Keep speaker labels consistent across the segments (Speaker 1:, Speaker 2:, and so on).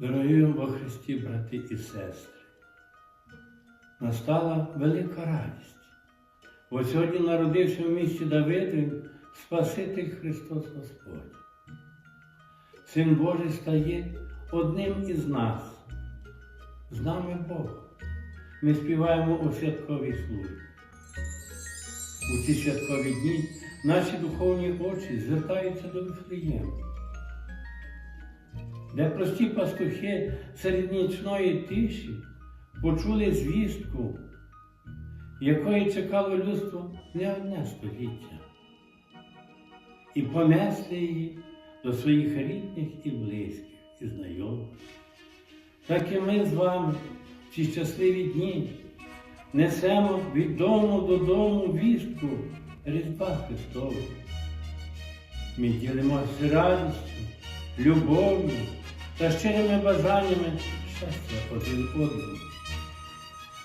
Speaker 1: Дорогі во Христі, брати і сестри, настала велика радість. Бо сьогодні народився в місті Давидові Спаситель Христос Господь. Син Божий стає одним із нас. З нами Бог. Ми співаємо у святковій службі. У ці святкові дні наші духовні очі звертаються до Вифлеєму, де прості пастухи серед нічної тиші почули звістку, якої чекало людство не одне століття, і понесли її до своїх рідних і близьких і знайомих. Так і ми з вами в ці щасливі дні несемо від дому додому вістку Різдва Христового. Ми ділимося радістю, любов'ю та щирими бажаннями щастя один одному.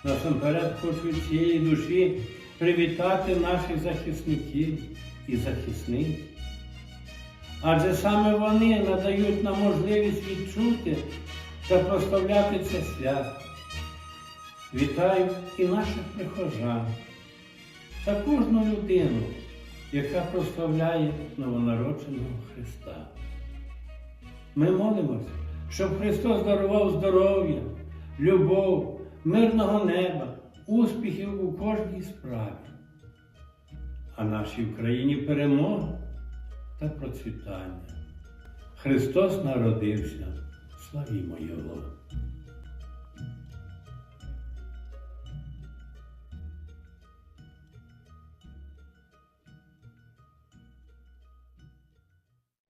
Speaker 1: Насамперед хочу цієї душі привітати наших захисників і захисниць. Адже саме вони надають нам можливість відчути та прославляти це свято. Вітаю і наших прихожан та кожну людину, яка прославляє новонародженого Христа. Ми молимося, щоб Христос дарував здоров'я, любов, мирного неба, успіхів у кожній справі, а нашій Україні перемога та процвітання. Христос народився, славімо Його!